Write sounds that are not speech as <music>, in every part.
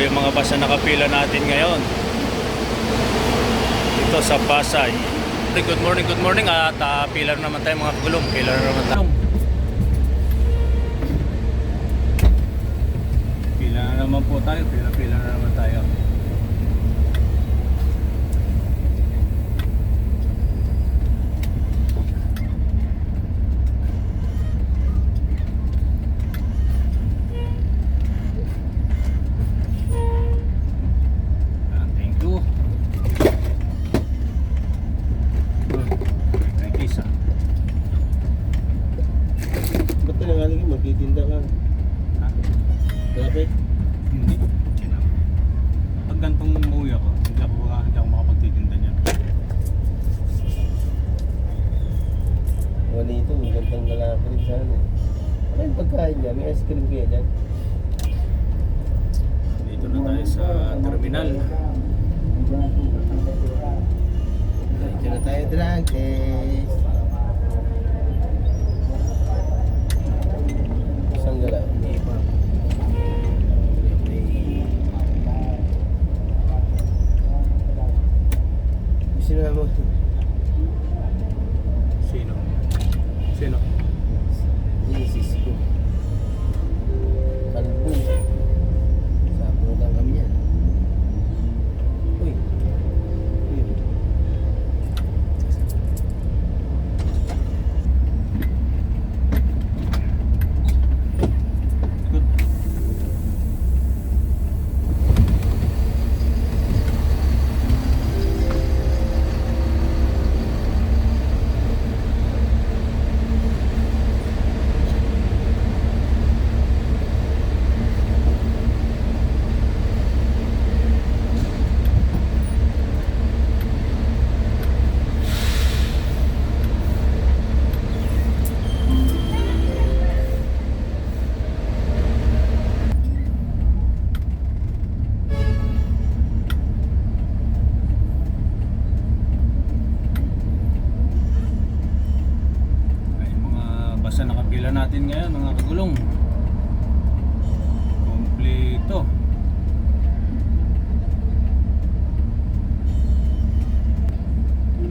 yung mga bus na nakapila natin ngayon. Dito sa Pasay. Good morning, good morning. At ah, pila na naman tayo mga kagulong. Pila na naman tayo. Pila na naman po tayo. Pila, pila na naman tayo. Ah, Thank you. Thank you, isa. Ba't tinangaling yung magtitinda ka? Ha? Traffic? Hindi. Pag gantong umuwi ako, hindi ako, ah, hindi ako makapagtitinda niyan. Wala ito, ang gandang lalaki rin sana eh. Ano yung pagkain mga basa nakapila natin ngayon, mga kagulong. Kompleto.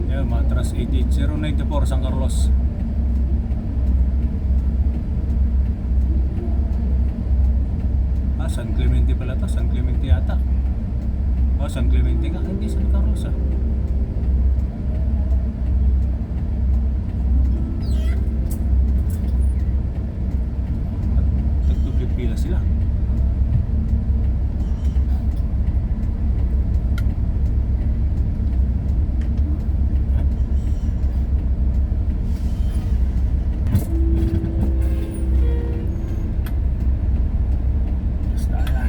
Yan, Matras 88094 San Carlos. Ah, San Clemente pala to. San Clemente yata. Oh, San Clemente nga. Hindi, San Carlos ah. Nagtubli pila sila. Basta na.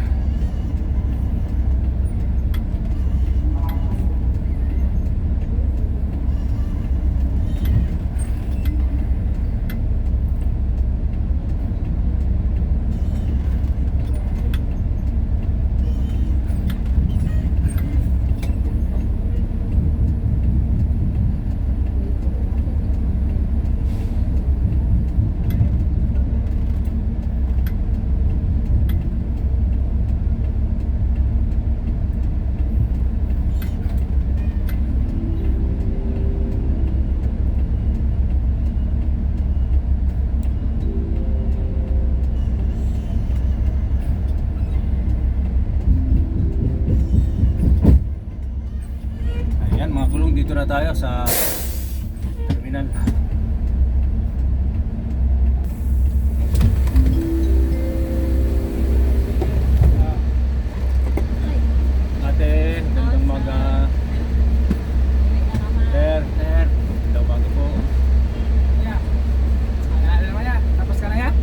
Ayan mga kulong, dito na tayo sa terminal. Ate, gandang maga. Ter, ter. Gandang maga po. Ya. Ano naman yan? Tapos ka na yan?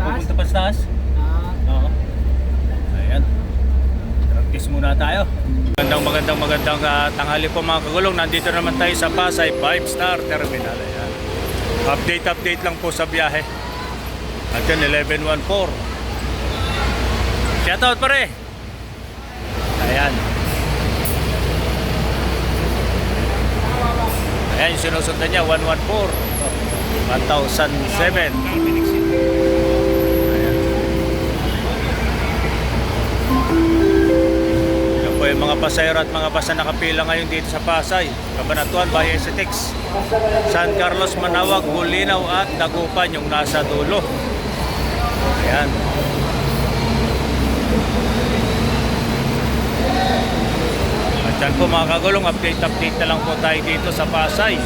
Taas? Pupunta pa sa taas? Ah, Oo. Ayan. Practice muna tayo. Magandang magandang ah, tanghali po mga kagulong. Nandito naman tayo sa Pasay 5 Star Terminal. Ayan. Update update lang po sa biyahe. Ayan 1114. Shout out pare. Ayan. Ayan yung sinusundan niya 114. 1007. Mga pasayro at mga basa nakapila ngayon dito sa Pasay, Cabanatuan, Bayan Esitex, San Carlos, Manawag, Bulinaw at Dagupan yung nasa dulo. Ayan. At yan po mga kagulong, update-update na lang po tayo dito sa Pasay.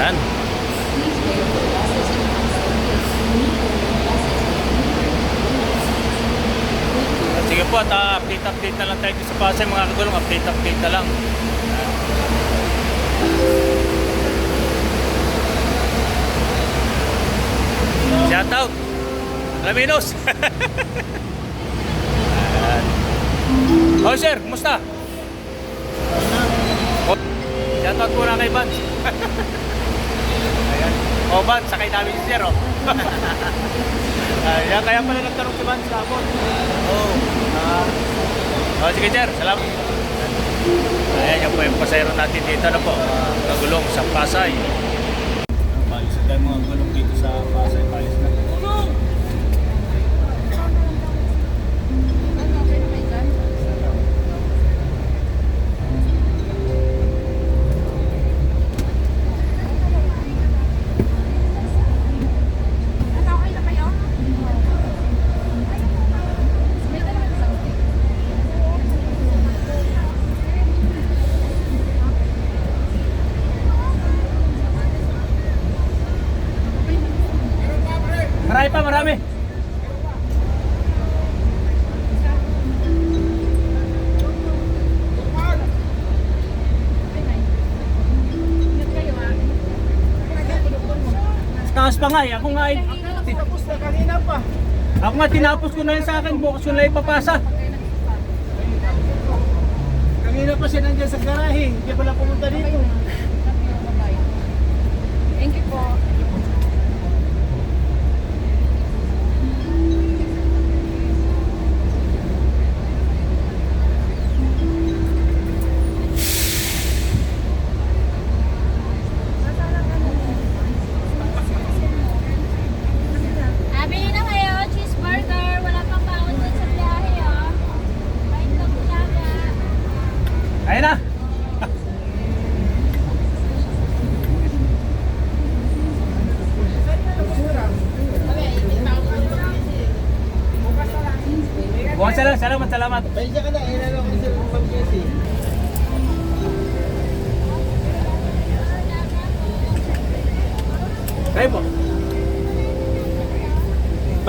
Ayan. Sige po, at ah, update-update na lang tayo sa Pasay mga kagulong, update-update na lang. Shout out! Laminos! <laughs> Oh sir, kumusta? Shout out muna kay Vance. Ayan. <laughs> Oh Vance, sakay namin si sir oh. <laughs> Ayan, kaya pala nagtanong si Vance kapon. Oh. Ah. oh, sige sir, salamat. Ayan, yan po yung pasayro natin dito na po. Uh, kagulong sa Pasay. Pa nga eh. Ako nga eh. Tapos na kanina pa. Ako nga tinapos ko na yun sa akin. Bukas ko na ipapasa. Kanina pa siya nandiyan sa garahe. Hindi pala pumunta dito.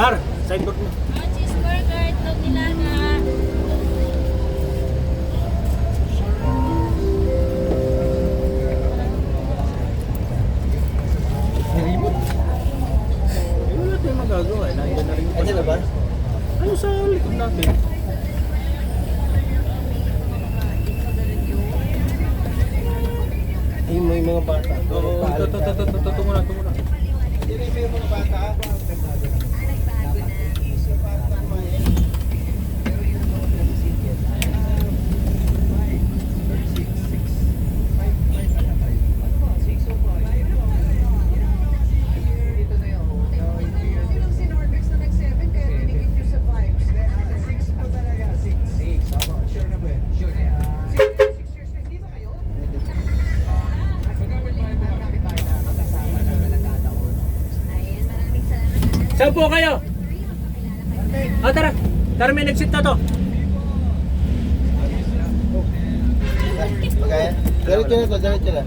Bar, sideboard mo. Oh, cheeseburger, itlog nilaga. Nilibot. Eh, wala tayong magagawa. Nandiyan na rin yung Andiyan na ba? Ano sa likod natin? Eh, may mga bata. Oo, ito, ito, ito, ito, ito, ito muna, ito muna. Hindi may mga bata. Salamat. Saan po kayo? Ah, tara. Tara, may nag-sit na to. Kaya? Diretso na to, diretso na.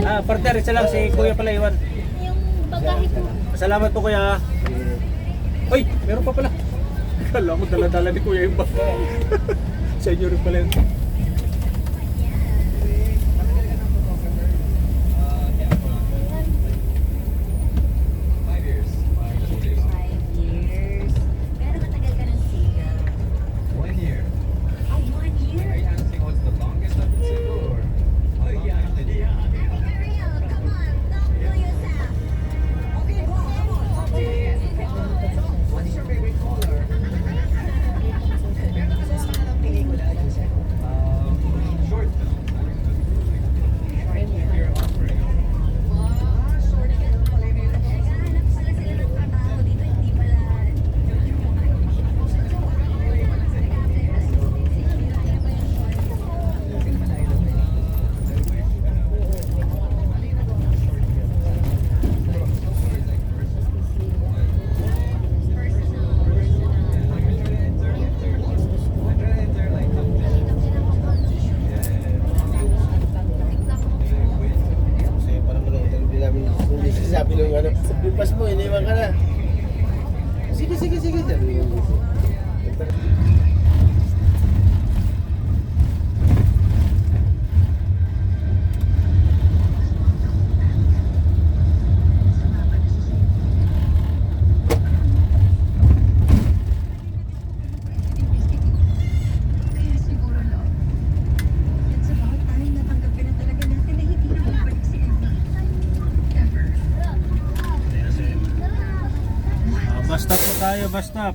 Ah, partner, isa lang. Si Kuya pala iwan. Yung bagahe ko. Salamat po kuya. Uy, meron pa pala. <laughs> Kala ko dala-dala ni Kuya yung bag. <laughs> Sa pala yun. basta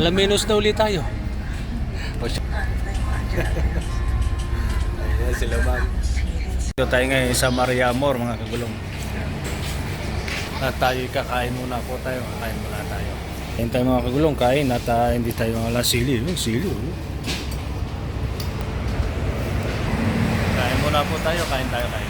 Alaminos na ulit tayo. Ayan sila ma'am. Dito tayo ngayon sa Maria Amor mga kagulong. At tayo kakain muna po tayo. Kakain muna tayo. Kain tayo mga kagulong. Kain at uh, hindi tayo ala sili. Yung sili. Oh. Kain muna po tayo. Kain tayo kain.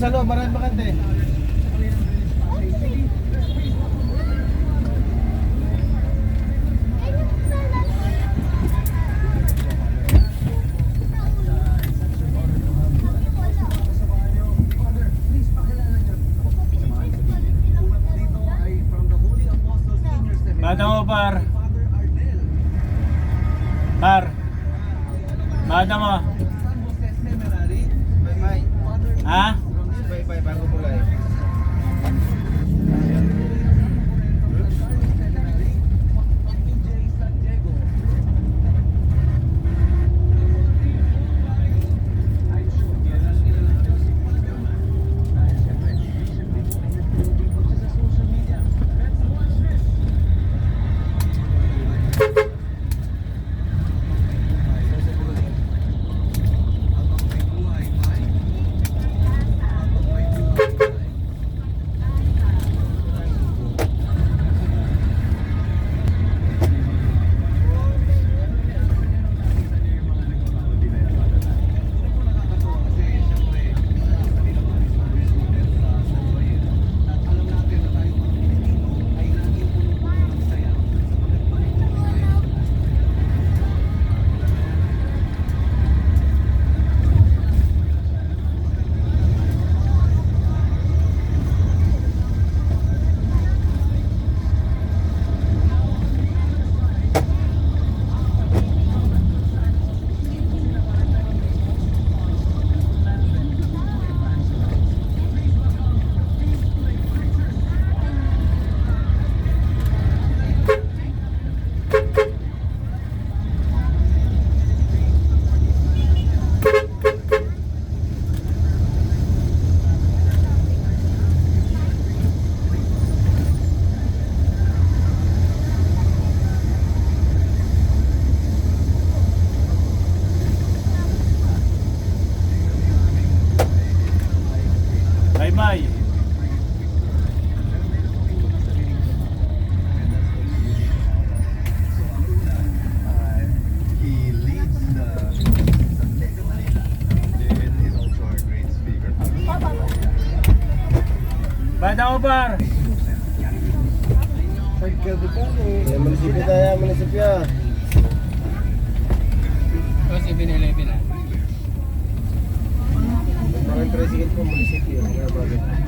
sa loob, maraming bakante. Par. Eh, munisipyo tayo, munisipyo. O, 7-Eleven na. Parang president po, munisipyo. Kaya bakit?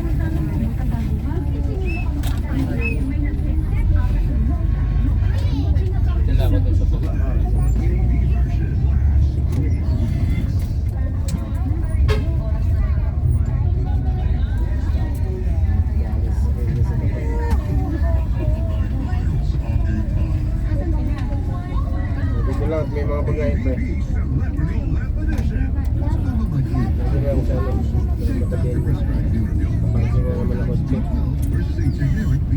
May mga bagay pa. Dito lang sa ano. Mo. Kapag sila naman ako check. versus a generic B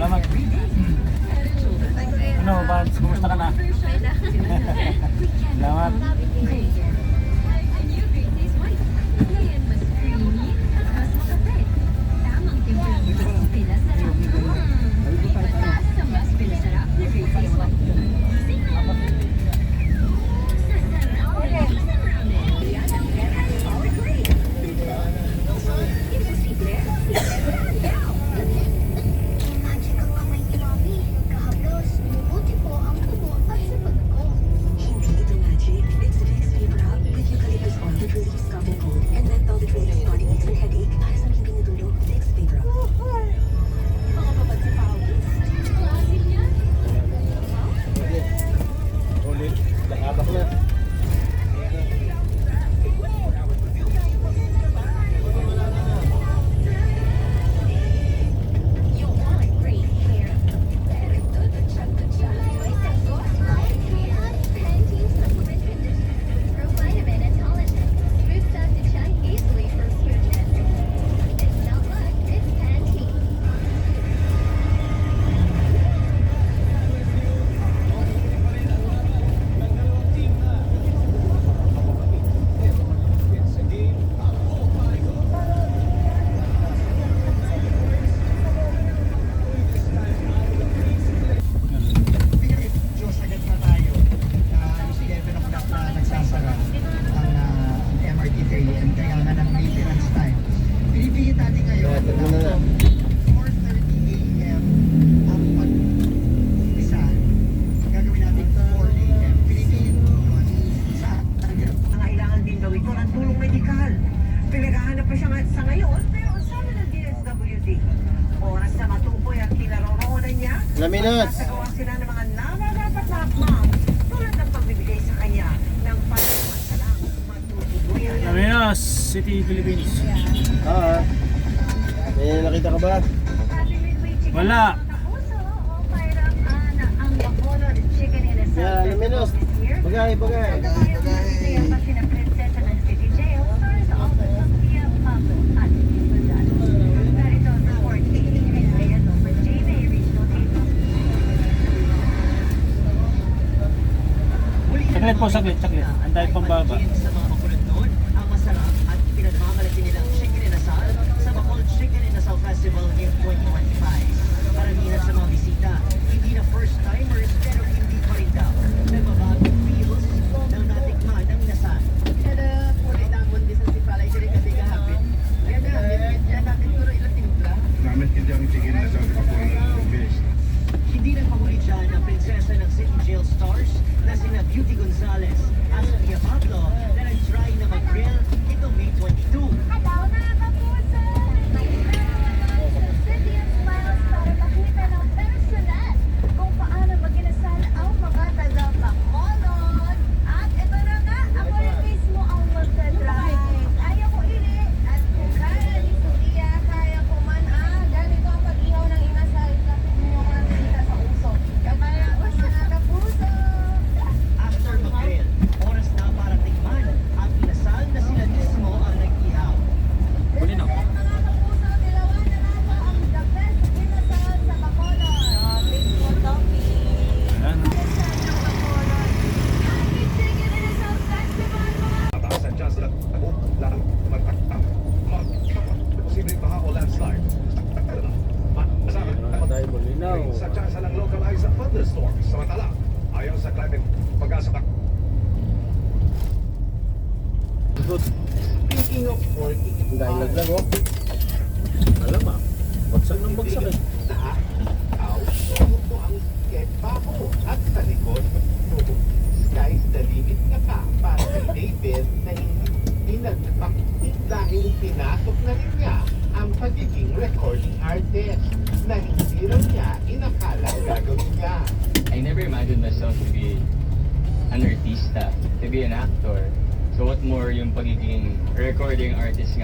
Salamat. Ano, Vance? Kumusta ka na? <laughs> Salamat. pa siya sa ngayon, pero sabi ng DSWD, oras na matukoy ang kinaroroonan niya, Laminat. magsasagawa sila ng mga nararapat na akmang tulad ng pagbibigay sa kanya ng pansalang matutuguyan. Marinas, City, Philippines. Oo. Ah, may eh, nakita ka ba? Wala. Yan, ah, Minos. Bagay, bagay. Saglit po, saglit, saglit. Antay pang baba.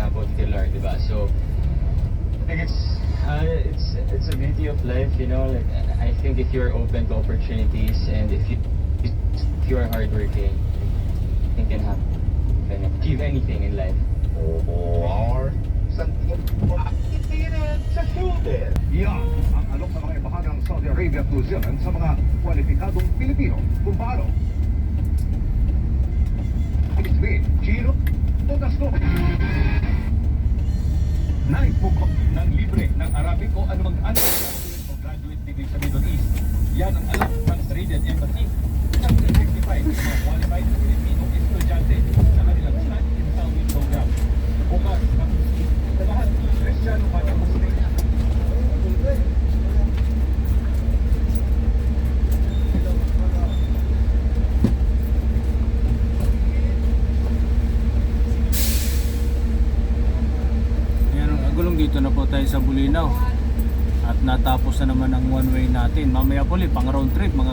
inabot killer, di ba? So, I think it's, uh, it's, it's a beauty of life, you know? Like, I think if you're open to opportunities and if you, if you are hardworking, you can have, can achieve anything in life. Or something sa shoulder. Yan ang alok ng mga ibahagang Saudi Arabia at New Zealand sa mga kwalipikadong Pilipino. Kung natin. Mamaya po ulit pang round trip mga